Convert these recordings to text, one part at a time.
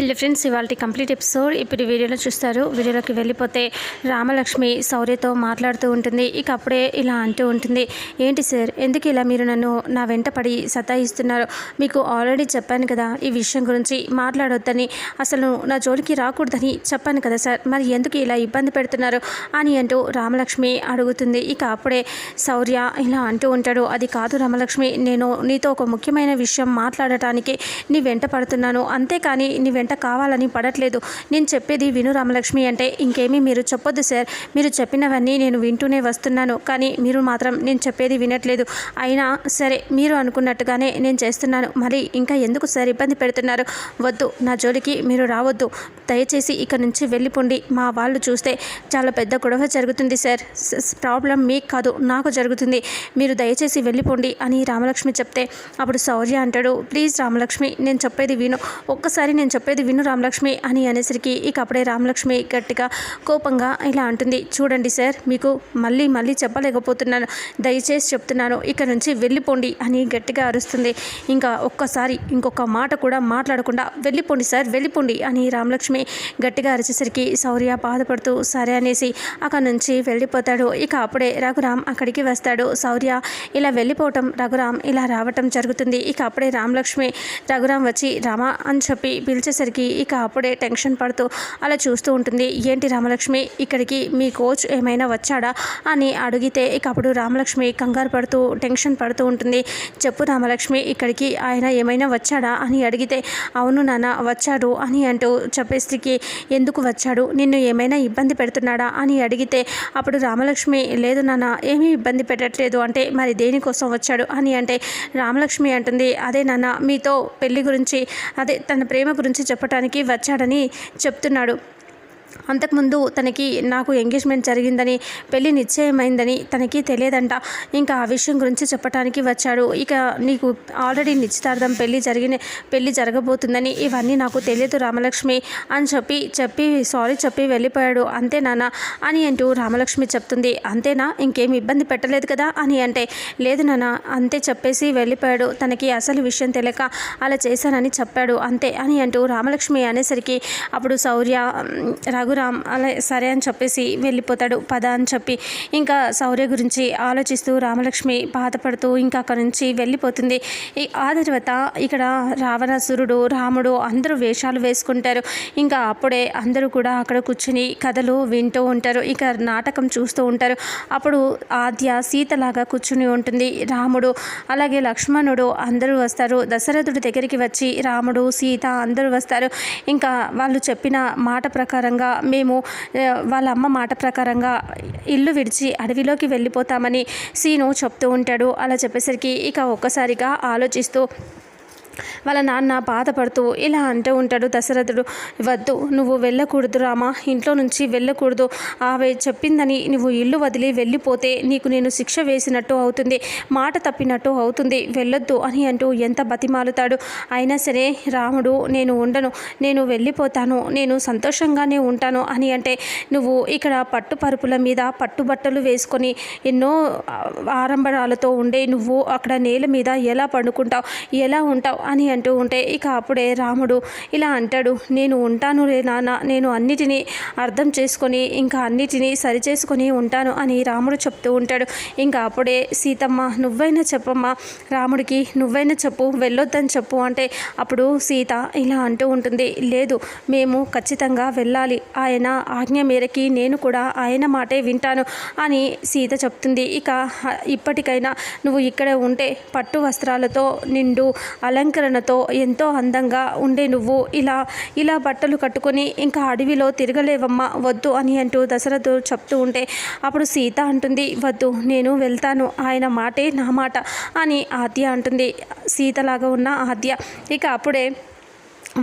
Hello friends ఇవాళ complete episode. ఇప్పుడు వీడియోలో చూస్తారు వీడియోలోకి వెళ్ళిపోతే రామలక్ష్మి శౌర్యతో మాట్లాడుతూ ఉంటుంది. ఇక అప్పుడే ఇలా అంటూ ఉంటుంది ఏంటి సార్ ఎందుకు ఇలా మీరు నన్ను నా వెంట పడి సతాయిస్తున్నారు? మీకు ఆల్రెడీ చెప్పాను కదా ఈ విషయం గురించి మాట్లాడొద్దని. అసలు నా జోలికి రాకూడదని చెప్పాను కదా సార్ మరి ఎందుకు ఇలా ఇబ్బంది పెడుతున్నారు? అని అంటూ రామలక్ష్మి అడుగుతుంది. ఇక అప్పుడే శౌర్య ఇలా అంటూ ఉంటాడు అది కాదు రామలక్ష్మి నేను నీతో ఒక ముఖ్యమైన విషయం మాట్లాడటానికి నీ వెంట పడుతున్నాను. అంతేకాని నీ వెంట కావాలని పడట్లేదు. నేను చెప్పేది విను రామలక్ష్మి అంటే ఇంకేమీ మీరు చెప్పొద్దు సార్. మీరు చెప్పినవన్నీ నేను వింటూనే వస్తున్నాను. కానీ మీరు మాత్రం నేను చెప్పేది వినట్లేదు. అయినా సరే మీరు అనుకున్నట్టుగానే నేను చేస్తున్నాను. మరి ఇంకా ఎందుకు సార్ ఇబ్బంది పెడుతున్నారు? వద్దు నా జోలికి మీరు రావద్దు. దయచేసి ఇక్కడ నుంచి వెళ్ళిపోండి. మా వాళ్ళు చూస్తే చాలా పెద్ద గొడవ జరుగుతుంది సార్. ప్రాబ్లం మీకు కాదు నాకు జరుగుతుంది. మీరు దయచేసి వెళ్ళిపోండి అని రామలక్ష్మి చెప్తే అప్పుడు శౌర్య అంటాడు ప్లీజ్ రామలక్ష్మి నేను చెప్పేది విను. ఒక్కసారి నేను చెప్పేది విను రామలక్ష్మి అని అనేసరికి ఇక అప్పుడే రామలక్ష్మి గట్టిగా కోపంగా ఇలా అంటుంది. చూడండి సార్ మీకు మళ్ళీ మళ్ళీ చెప్పలేకపోతున్నాను. దయచేసి చెప్తున్నాను ఇక్కడ నుంచి వెళ్ళిపోండి అని గట్టిగా అరుస్తుంది. ఇంకా ఒక్కసారి ఇంకొక మాట కూడా మాట్లాడకుండా వెళ్ళిపోండి సార్ వెళ్ళిపోండి అని రామలక్ష్మి గట్టిగా అరిచేసరికి శౌర్య బాధపడుతూ సరే అనేసి అక్కడ నుంచి వెళ్ళిపోతాడు. ఇక అప్పుడే రఘురామ్ అక్కడికి వస్తాడు. శౌర్య ఇలా వెళ్ళిపోవటం రఘురామ్ ఇలా రావటం జరుగుతుంది. ఇక అప్పుడే రామలక్ష్మి రఘురామ్ వచ్చి రామ అని చెప్పి పిలిచేసరికి ఇక అప్పుడే టెన్షన్ పడుతూ అలా చూస్తూ ఉంటుంది. ఏంటి రామలక్ష్మి ఇక్కడికి మీ కోచ్ ఏమైనా వచ్చాడా? అని అడిగితే ఇక అప్పుడు రామలక్ష్మి కంగారు పడుతూ టెన్షన్ పడుతూ ఉంటుంది. చెప్పు రామలక్ష్మి ఇక్కడికి ఆయన ఏమైనా వచ్చాడా? అని అడిగితే అవును నాన్న వచ్చాడు అని అంటూ చెప్పేసరికి ఎందుకు వచ్చాడు? నిన్ను ఏమైనా ఇబ్బంది పెడుతున్నాడా? అని అడిగితే అప్పుడు రామలక్ష్మి లేదు నాన్న ఏమీ ఇబ్బంది పెట్టట్లేదు. అంటే మరి దేనికోసం వచ్చాడు? అని అంటే రామలక్ష్మి అంటుంది అదే నాన్న మీతో పెళ్ళి గురించి అదే తన ప్రేమ గురించి చెప్పటానికి వచ్చాడని చెప్తున్నాడు. అంతకుముందు తనకి నాకు ఎంగేజ్మెంట్ జరిగిందని పెళ్ళి నిశ్చయమైందని తనకి తెలియదంట. ఇంకా ఆ విషయం గురించి చెప్పడానికి వచ్చాడు. ఇక నీకు ఆల్రెడీ నిశ్చితార్థం పెళ్ళి జరిగిన పెళ్ళి జరగబోతుందని ఇవన్నీ నాకు తెలియదు రామలక్ష్మి అని చెప్పి చెప్పి సారీ చెప్పి వెళ్ళిపోయాడు. అంతే నాన్న అని అంటూ రామలక్ష్మి చెప్తుంది. అంతేనా? ఇంకేం ఇబ్బంది పెట్టలేదు కదా అని అంటే లేదు నాన్న అంతే చెప్పేసి వెళ్ళిపోయాడు. తనకి అసలు విషయం తెలియక అలా చేశానని చెప్పాడు. అంతే అని అంటూ రామలక్ష్మి అనేసరికి అప్పుడు శౌర్య రఘు రామ్ అలా సరే అని చెప్పేసి వెళ్ళిపోతాడు పద అని చెప్పి. ఇంకా శౌర్య గురించి ఆలోచిస్తూ రామలక్ష్మి బాధపడుతూ ఇంకా అక్కడి నుంచి వెళ్ళిపోతుంది. ఆ తర్వాత ఇక్కడ రావణాసురుడు రాముడు అందరూ వేషాలు వేసుకుంటారు. ఇంకా అప్పుడే అందరూ కూడా అక్కడ కూర్చుని కథలు వింటూ ఉంటారు. ఇక నాటకం చూస్తూ ఉంటారు. అప్పుడు ఆద్య సీతలాగా కూర్చుని ఉంటుంది. రాముడు అలాగే లక్ష్మణుడు అందరూ వస్తారు. దశరథుడి దగ్గరికి వచ్చి రాముడు సీత అందరూ వస్తారు. ఇంకా వాళ్ళు చెప్పిన మాట ప్రకారంగా మేము వాళ్ళ అమ్మ మాట ప్రకారంగా ఇల్లు విడిచి అడవిలోకి వెళ్ళిపోతామని సీను చెప్తూ ఉంటాడు. అలా చెప్పేసరికి ఇక ఒక్కసారిగా ఆలోచిస్తూ వాళ్ళ నాన్న బాధపడుతూ ఇలా అంటూ ఉంటాడు దశరథుడు వద్దు నువ్వు వెళ్ళకూడదు రామా ఇంట్లో నుంచి వెళ్ళకూడదు. ఆమె చెప్పిందని నువ్వు ఇల్లు వదిలి వెళ్ళిపోతే నీకు నేను శిక్ష వేసినట్టు అవుతుంది మాట తప్పినట్టు అవుతుంది. వెళ్ళొద్దు అని అంటూ ఎంత బతిమాలుతాడు. అయినా సరే రాముడు నేను ఉండను నేను వెళ్ళిపోతాను నేను సంతోషంగానే ఉంటాను అని అంటే నువ్వు ఇక్కడ పట్టు పరుపుల మీద పట్టుబట్టలు వేసుకొని ఎన్నో ఆ, ఆరంభరాలతో ఉండే నువ్వు అక్కడ నేల మీద ఎలా పండుకుంటావు ఎలా ఉంటావు అని అంటూ ఉంటే ఇక అప్పుడే రాముడు ఇలా అంటాడు నేను ఉంటాను రే నాన్న నేను అన్నిటినీ అర్థం చేసుకొని ఇంకా అన్నిటినీ సరిచేసుకొని ఉంటాను అని రాముడు చెప్తూ ఉంటాడు. ఇంకా అప్పుడే సీతమ్మ నువ్వైనా చెప్పమ్మా రాముడికి నువ్వైనా చెప్పు వెళ్ళొద్దని చెప్పు అంటే అప్పుడు సీత ఇలా అంటూ ఉంటుంది. లేదు మేము ఖచ్చితంగా వెళ్ళాలి ఆయన ఆజ్ఞ మేరకి నేను కూడా ఆయన మాటే వింటాను అని సీత చెప్తుంది. ఇక ఇప్పటికైనా నువ్వు ఇక్కడే ఉంటే పట్టు వస్త్రాలతో నిండు అలంకరణతో ఎంతో అందంగా ఉండే నువ్వు. ఇలా ఇలా బట్టలు కట్టుకొని ఇంకా అడవిలో తిరగలేవమ్మా వద్దు అని అంటూ దశరథు చెప్తూ ఉంటే అప్పుడు సీత అంటుంది వద్దు నేను వెళ్తాను ఆయన మాటే నా మాట అని ఆద్య అంటుంది. సీతలాగా ఉన్న ఆద్య ఇక అప్పుడే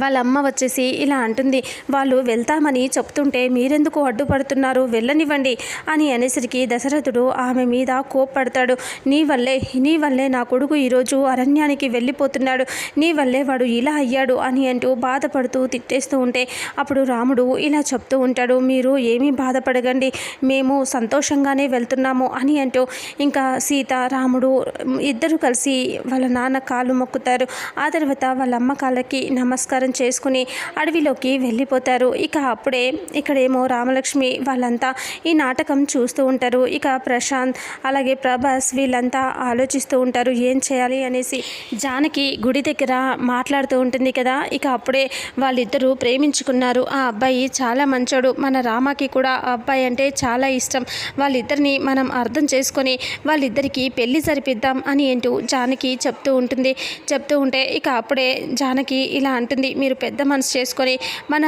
వాళ్ళ అమ్మ వచ్చేసి ఇలా అంటుంది వాళ్ళు వెళ్తామని చెప్తుంటే మీరెందుకు అడ్డుపడుతున్నారు? వెళ్ళనివ్వండి అని అనేసరికి దశరథుడు ఆమె మీద కోప్పడతాడు. నీ వల్లే నీ వల్లే నా కొడుకు ఈరోజు అరణ్యానికి వెళ్ళిపోతున్నాడు. నీ వల్లే వాడు ఇలా అయ్యాడు అని అంటూ బాధపడుతూ తిట్టేస్తూ ఉంటే అప్పుడు రాముడు ఇలా చెప్తూ ఉంటాడు మీరు ఏమీ బాధపడగండి మేము సంతోషంగానే వెళ్తున్నాము అని అంటూ ఇంకా సీత రాముడు ఇద్దరు కలిసి వాళ్ళ నాన్న కాళ్ళు మొక్కుతారు. ఆ తర్వాత వాళ్ళ అమ్మ కాళ్ళకి నమస్కారం అలంకారం చేసుకుని అడవిలోకి వెళ్ళిపోతారు. ఇక అప్పుడే ఇక్కడేమో రామలక్ష్మి వాళ్ళంతా ఈ నాటకం చూస్తూ ఉంటారు. ఇక ప్రశాంత్ అలాగే ప్రభాస్ వీళ్ళంతా ఆలోచిస్తూ ఉంటారు ఏం చేయాలి అనేసి. జానకి గుడి దగ్గర మాట్లాడుతూ ఉంటుంది కదా. ఇక అప్పుడే వాళ్ళిద్దరూ ప్రేమించుకున్నారు. ఆ అబ్బాయి చాలా మంచోడు. మన రామకి కూడా ఆ అబ్బాయి అంటే చాలా ఇష్టం. వాళ్ళిద్దరిని మనం అర్థం చేసుకొని వాళ్ళిద్దరికీ పెళ్ళి జరిపిద్దాం అని ఏంటూ జానకి చెప్తూ ఉంటుంది. చెప్తూ ఉంటే ఇక అప్పుడే జానకి ఇలా అంటుంది. మీరు పెద్ద మనసు చేసుకొని మన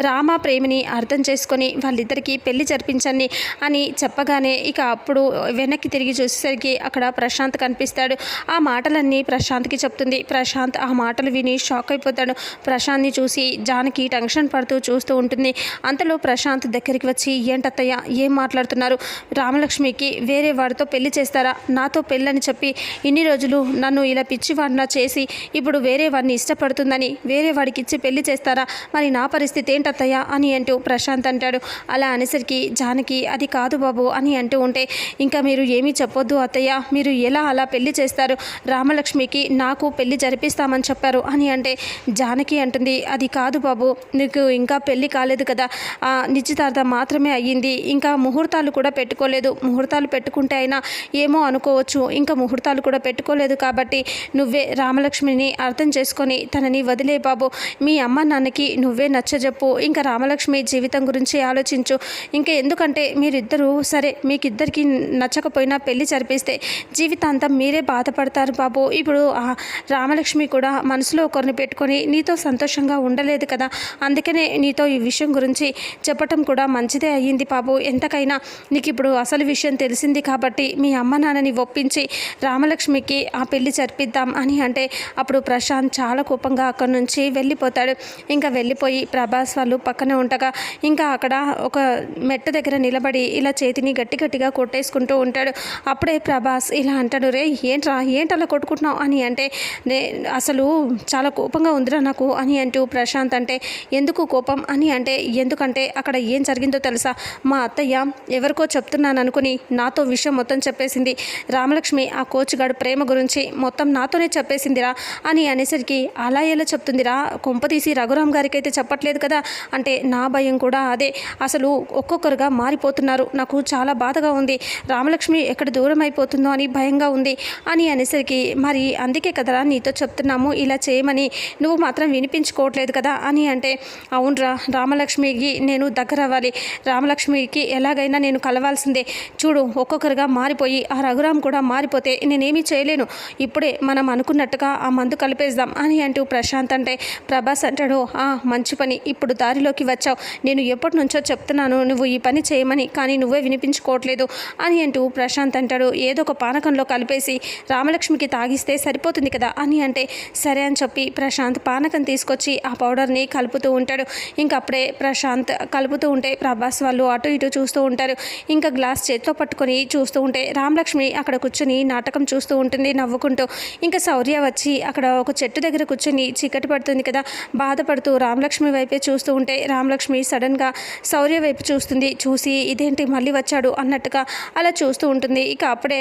రామ ప్రేమిని అర్థం చేసుకొని వాళ్ళిద్దరికీ పెళ్ళి జరిపించండి అని చెప్పగానే ఇక అప్పుడు వెనక్కి తిరిగి చూసేసరికి అక్కడ ప్రశాంత్ కనిపిస్తాడు. ఆ మాటలన్నీ ప్రశాంత్కి చెప్తుంది. ప్రశాంత్ ఆ మాటలు విని షాక్ అయిపోతాడు. ప్రశాంత్ని చూసి జానకి టెన్షన్ పడుతూ చూస్తూ ఉంటుంది. అంతలో ప్రశాంత్ దగ్గరికి వచ్చి ఏంటత్తయ్య ఏం మాట్లాడుతున్నారు? రామలక్ష్మికి వేరే వాడితో పెళ్ళి చేస్తారా? నాతో పెళ్ళని చెప్పి ఇన్ని రోజులు నన్ను ఇలా పిచ్చివాడినా చేసి ఇప్పుడు వేరే వాడిని ఇష్టపడుతుందని వేరే వాడికి ఇచ్చి పెళ్ళి చేస్తారా? మరి నా పరిస్థితి ఏంటత్తయ్య అని అంటూ ప్రశాంత్ అంటాడు. అలా అనేసరికి జానకి అది కాదు బాబు అని అంటూ ఉంటే ఇంకా మీరు ఏమీ చెప్పొద్దు అత్తయ్య. మీరు ఎలా అలా పెళ్ళి చేస్తారు? రామలక్ష్మికి నాకు పెళ్ళి జరిపిస్తామని చెప్పారు అని అంటే జానకి అంటుంది అది కాదు బాబు నీకు ఇంకా పెళ్ళి కాలేదు కదా. ఆ నిశ్చితార్థం మాత్రమే అయ్యింది. ఇంకా ముహూర్తాలు కూడా పెట్టుకోలేదు. ముహూర్తాలు పెట్టుకుంటే అయినా ఏమో అనుకోవచ్చు. ఇంకా ముహూర్తాలు కూడా పెట్టుకోలేదు కాబట్టి నువ్వే రామలక్ష్మిని అర్థం చేసుకొని తనని వదిలే బాబు. మీ అమ్మ నాన్నకి నువ్వే నచ్చజెప్పు. ఇంకా రామలక్ష్మి జీవితం గురించి ఆలోచించు. ఇంకా ఎందుకంటే మీరిద్దరూ సరే మీకిద్దరికి నచ్చకపోయినా పెళ్ళి జరిపిస్తే జీవితాంతం మీరే బాధపడతారు బాబు. ఇప్పుడు ఆ రామలక్ష్మి కూడా మనసులో ఒకరిని పెట్టుకొని నీతో సంతోషంగా ఉండలేదు కదా. అందుకనే నీతో ఈ విషయం గురించి చెప్పటం కూడా మంచిదే అయ్యింది బాబు. ఎంతకైనా నీకు ఇప్పుడు అసలు విషయం తెలిసింది కాబట్టి మీ అమ్మ నాన్నని ఒప్పించి రామలక్ష్మికి ఆ పెళ్ళి జరిపిద్దాం అని అంటే అప్పుడు ప్రశాంత్ చాలా కోపంగా అక్కడి నుంచి వెళ్ళిపోతాడు. ఇంకా వెళ్ళిపోయి ప్రభాస్ వాళ్ళు పక్కనే ఉండగా ఇంకా అక్కడ ఒక మెట్ట దగ్గర నిలబడి ఇలా చేతిని గట్టి గట్టిగా కొట్టేసుకుంటూ ఉంటాడు. అప్పుడే ప్రభాస్ ఇలా అంటాడు రే ఏంట్రా అలా కొట్టుకుంటున్నావు? అని అంటే నే అసలు చాలా కోపంగా ఉందిరా నాకు అని అంటూ ప్రశాంత్ అంటే ఎందుకు కోపం? అని అంటే ఎందుకంటే అక్కడ ఏం జరిగిందో తెలుసా? మా అత్తయ్య ఎవరికో చెప్తున్నాను అనుకుని నాతో విషయం మొత్తం చెప్పేసింది. రామలక్ష్మి ఆ కోచ్ గాడు ప్రేమ గురించి మొత్తం నాతోనే చెప్పేసిందిరా అని అనేసరికి అలా ఎలా చెప్తుందిరా? కొంపతీసి రఘురామ్ గారికి అయితే చెప్పట్లేదు కదా అంటే నా భయం కూడా అదే. అసలు ఒక్కొక్కరుగా మారిపోతున్నారు. నాకు చాలా బాధగా ఉంది. రామలక్ష్మి ఎక్కడ దూరం అయిపోతుందో అని భయంగా ఉంది అని అనేసరికి మరి అందుకే కదరా నీతో చెప్తున్నాము ఇలా చేయమని. నువ్వు మాత్రం వినిపించుకోవట్లేదు కదా అని అంటే అవునరా రామలక్ష్మికి నేను దగ్గర అవ్వాలి. రామలక్ష్మికి ఎలాగైనా నేను కలవాల్సిందే. చూడు ఒక్కొక్కరుగా మారిపోయి ఆ రఘురామ్ కూడా మారిపోతే నేనేమీ చేయలేను. ఇప్పుడే మనం అనుకున్నట్టుగా ఆ మందు కలిపేద్దాం అని అంటూ ప్రశాంత్ అంటే ప్రభాస్ అంటాడు ఆ మంచి పని. ఇప్పుడు దారిలోకి వచ్చావు. నేను ఎప్పటి నుంచో చెప్తున్నాను నువ్వు ఈ పని చేయమని కానీ నువ్వే వినిపించుకోవట్లేదు అని అంటూ ప్రశాంత్ అంటాడు. ఏదో ఒక పానకంలో కలిపేసి రామలక్ష్మికి తాగిస్తే సరిపోతుంది కదా అని అంటే సరే అని చెప్పి ప్రశాంత్ పానకం తీసుకొచ్చి ఆ పౌడర్ని కలుపుతూ ఉంటాడు. ఇంకా అప్పుడే ప్రశాంత్ కలుపుతూ ఉంటే ప్రభాస్ వాళ్ళు అటు ఇటు చూస్తూ ఉంటారు. ఇంకా గ్లాస్ చేతితో పట్టుకొని చూస్తూ ఉంటే రామలక్ష్మి అక్కడ కూర్చొని నాటకం చూస్తూ ఉంటుంది నవ్వుకుంటూ. ఇంకా శౌర్య వచ్చి అక్కడ ఒక చెట్టు దగ్గర కూర్చొని చీకటి పడుతుంది కదా బాధపడుతూ రామలక్ష్మి వైపే చూస్తూ ఉంటే రామలక్ష్మి సడన్గా శౌర్య వైపు చూస్తుంది. చూసి ఇదేంటి మళ్ళీ వచ్చాడు అన్నట్టుగా అలా చూస్తూ ఉంటుంది. ఇక అప్పుడే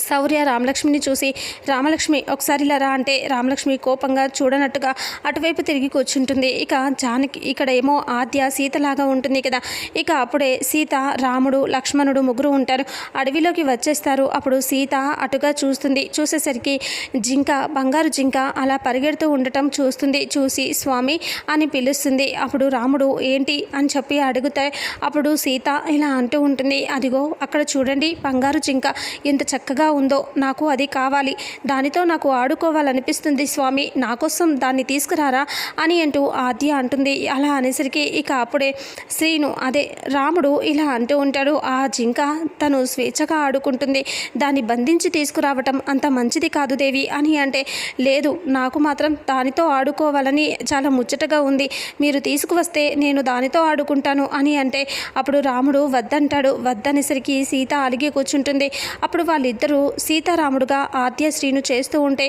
శౌర్య రామలక్ష్మిని చూసి రామలక్ష్మి ఒకసారి ఇలా రా అంటే రామలక్ష్మి కోపంగా చూడనట్టుగా అటువైపు తిరిగి కూర్చుంటుంది. ఇక జానకి ఇక్కడ ఏమో ఆద్య సీతలాగా ఉంటుంది కదా. ఇక అప్పుడే సీత రాముడు లక్ష్మణుడు ముగ్గురు ఉంటారు. అడవిలోకి వచ్చేస్తారు. అప్పుడు సీత అటుగా చూస్తుంది. చూసేసరికి జింక బంగారు జింక అలా పరిగెడుతూ ఉండటం చూస్తుంది. చూసి స్వామి అని పిలుస్తుంది. అప్పుడు రాముడు ఏంటి? అని చెప్పి అడుగుతాయి అప్పుడు సీత ఇలా అంటూ ఉంటుంది. అదిగో అక్కడ చూడండి బంగారు జింక. ఎంత చక్కగా ఉందో నాకు అది కావాలి. దానితో నాకు ఆడుకోవాలనిపిస్తుంది. స్వామి నా కోసం దాన్ని తీసుకురారా? అని అంటూ ఆద్య అంటుంది. అలా అనేసరికి ఇక అప్పుడే శ్రీను అదే రాముడు ఇలా అంటూ ఉంటాడు. ఆ జింక తను స్వేచ్ఛగా ఆడుకుంటుంది. దాన్ని బంధించి తీసుకురావటం అంత మంచిది కాదు దేవి అని అంటే లేదు నాకు మాత్రం దానితో ఆడుకోవాలని చాలా ముచ్చటగా ఉంది. మీరు తీసుకువస్తే నేను దానితో ఆడుకుంటాను అని అంటే అప్పుడు రాముడు వద్దంటాడు. వద్దనేసరికి సీత అలిగి కూర్చుంటుంది. అప్పుడు వాళ్ళిద్దరూ ఇద్దరు సీతారాముడుగా ఆద్య శ్రీను చేస్తూ ఉంటే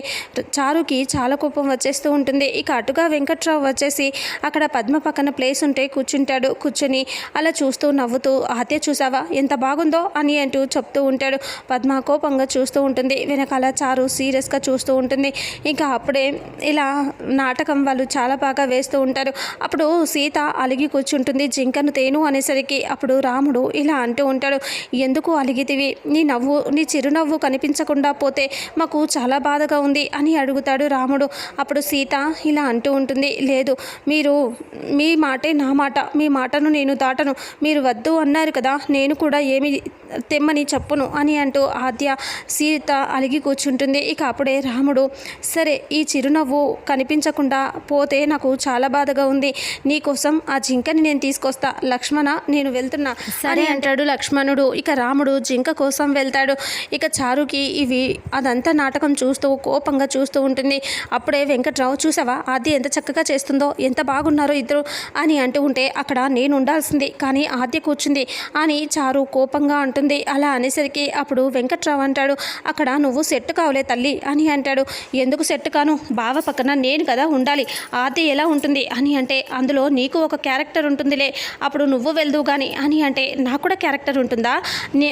చారుకి చాలా కోపం వచ్చేస్తూ ఉంటుంది. ఇక అటుగా వెంకట్రావు వచ్చేసి అక్కడ పద్మ పక్కన ప్లేస్ ఉంటే కూర్చుంటాడు. కూర్చొని అలా చూస్తూ నవ్వుతూ ఆద్య చూసావా ఎంత బాగుందో అని అంటూ చెప్తూ ఉంటాడు. పద్మ కోపంగా చూస్తూ ఉంటుంది. వెనకాల చారు సీరియస్గా చూస్తూ ఉంటుంది. ఇంకా అప్పుడే ఇలా నాటకం వాళ్ళు చాలా బాగా వేస్తూ ఉంటారు. అప్పుడు సీత అలిగి కూర్చుంటుంది. జింకను తేను అనేసరికి అప్పుడు రాముడు ఇలా అంటూ ఉంటాడు. ఎందుకు అలిగితివి? నీ నవ్వు నీ చిరునవ్వు కనిపించకుండా పోతే మాకు చాలా బాధగా ఉంది అని అడుగుతాడు రాముడు. అప్పుడు సీత ఇలా అంటూ ఉంటుంది లేదు మీరు మీ మాటే నా మాట మీ మాటను నేను దాటను. మీరు వద్దు అన్నారు కదా నేను కూడా ఏమి తెమ్మని చెప్పును అని అంటూ ఆద్య సీత అలిగి కూర్చుంటుంది. ఇక అప్పుడే రాముడు సరే ఈ చిరునవ్వు కనిపించకుండా పోతే నాకు చాలా బాధగా ఉంది. నీకోసం ఆ జింకని నేను తీసుకొస్తా. లక్ష్మణ నేను వెళ్తున్నా సరే అంటాడు లక్ష్మణుడు. ఇక రాముడు జింక కోసం వెళ్తాడు. ఇక చారుకి ఇవి అదంతా నాటకం చూస్తూ కోపంగా చూస్తూ ఉంటుంది. అప్పుడే వెంకట్రావు చూసావా? ఆద్య ఎంత చక్కగా చేస్తుందో ఎంత బాగున్నారో ఇద్దరు అని అంటూ ఉంటే అక్కడ నేను ఉండాల్సింది. కానీ ఆద్య కూర్చుంది అని చారు కోపంగా అంటుంది. అలా అనేసరికి అప్పుడు వెంకట్రావు అంటాడు అక్కడ నువ్వు సెట్ కావలే తల్లి అని అంటాడు. ఎందుకు సెట్ కాను? బావ పక్కన నేను కదా ఉండాలి. ఆద్య ఎలా ఉంటుంది? అని అంటే అందులో నీకు ఒక క్యారెక్టర్ ఉంటుందిలే. అప్పుడు నువ్వు వెళ్దువు కానీ అని అంటే నాకు కూడా క్యారెక్టర్ ఉంటుందా?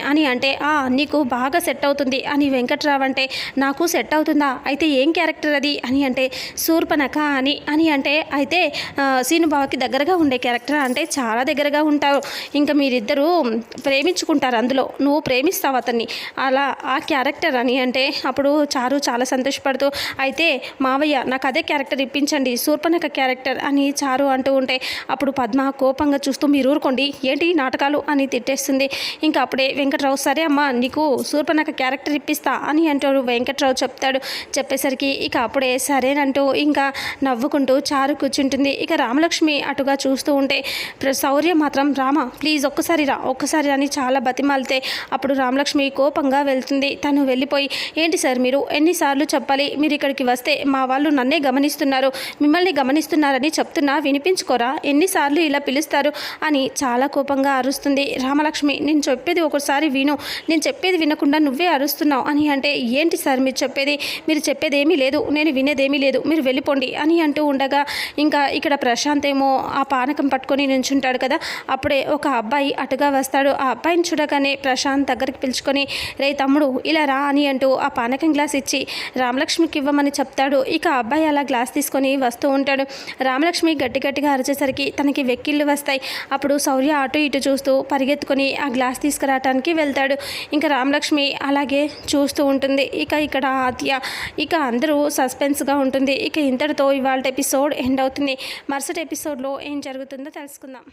అని అంటే "ఆ, నీకు బాగా సెట్ అవుతుంది. అని వెంకట్రావు అంటే నాకు సెట్ అవుతుందా? అయితే ఏం క్యారెక్టర్ అది అని అంటే శూర్పణఖ అని. అని అంటే అయితే ఆ, సీనుబావకి దగ్గరగా ఉండే క్యారెక్టర్? అంటే చాలా దగ్గరగా ఉంటారు. ఇంకా మీరిద్దరూ ప్రేమించుకుంటారు అందులో. నువ్వు ప్రేమిస్తావు అతన్ని. అలా ఆ క్యారెక్టర్ అని అంటే అప్పుడు చారు చాలా సంతోషపడుతూ అయితే మావయ్య నాకు అదే క్యారెక్టర్ ఇప్పించండి. శూర్పనఖ క్యారెక్టర్ అని చారు అంటూ ఉంటే అప్పుడు పద్మ కోపంగా చూస్తూ మీరు ఊరుకోండి. ఏంటి నాటకాలు? అని తిట్టేస్తుంది. ఇంకా అప్పుడే వెంకట్రావు సరే అమ్మా నీకు శూర్పనఖ క్యారెక్టర్ ఇప్పిస్తా అని అంటాడు వెంకట్రావు చెప్తాడు. చెప్పేసరికి ఇక అప్పుడే సరేనంటూ ఇంకా నవ్వుకుంటూ చారు కూర్చుంటుంది. ఇక రామలక్ష్మి అటుగా చూస్తూ ఉంటే ప్ర- శౌర్య మాత్రం రామ ప్లీజ్ ఒక్కసారి రా ఒక్కసారి అని చాలా బతిమాలితే అప్పుడు రామలక్ష్మి కోపంగా వెళ్తుంది. తను వెళ్ళిపోయి ఏంటి సార్ మీరు? ఎన్నిసార్లు చెప్పాలి? మీరు ఇక్కడికి వస్తే మా వాళ్ళు నన్నే గమనిస్తున్నారు. మిమ్మల్ని గమనిస్తున్నారని చెప్తున్నా వినిపించుకోరా? ఎన్నిసార్లు ఇలా పిలుస్తారు? అని చాలా కోపంగా అరుస్తుంది రామలక్ష్మి. నేను చెప్పేది ఒకసారి విను. నేను చెప్పేది వినకుండా నువ్వే అరుస్తున్నావు అని అంటే ఏంటి సార్ మీరు చెప్పేది? మీరు చెప్పేది ఏమీ లేదు. నేను వినేదేమీ లేదు. మీరు వెళ్ళిపోండి అని అంటూ ఉండగా ఇంకా ఇక్కడ ప్రశాంత్ ఏమో ఆ పానకం పట్టుకొని నించుంటాడు కదా అప్పుడే ఒక అబ్బాయి అటుగా వస్తాడు. ఆ అబ్బాయిని చూడగానే ప్రశాంత్ దగ్గరికి పిలుచుకొని రే తమ్ముడు ఇలా రా అని అంటూ ఆ పానకం గ్లాస్ ఇచ్చి రామలక్ష్మికి ఇవ్వమని చెప్తాడు. ఇక అబ్బాయి అలా గ్లాస్ తీసుకొని వస్తూ ఉంటాడు. రామలక్ష్మి గట్టి గట్టిగా అరిచేసరికి తనకి వెక్కిళ్ళు వస్తాయి. అప్పుడు శౌర్య అటు ఇటు చూస్తూ పరిగెత్తుకొని ఆ గ్లాస్ తీసుకురావటానికి వెళ్తాడు. ఇంకా రామలక్ష్మి అలా అలాగే చూస్తూ ఉంటుంది. ఇక ఇక్కడ ఆత్య ఇక అందరూ సస్పెన్స్గా ఉంటుంది. ఇక ఇంతటితో ఇవాళ ఎపిసోడ్ ఎండ్ అవుతుంది. మరుసటి ఎపిసోడ్లో ఏం జరుగుతుందో తెలుసుకుందాం.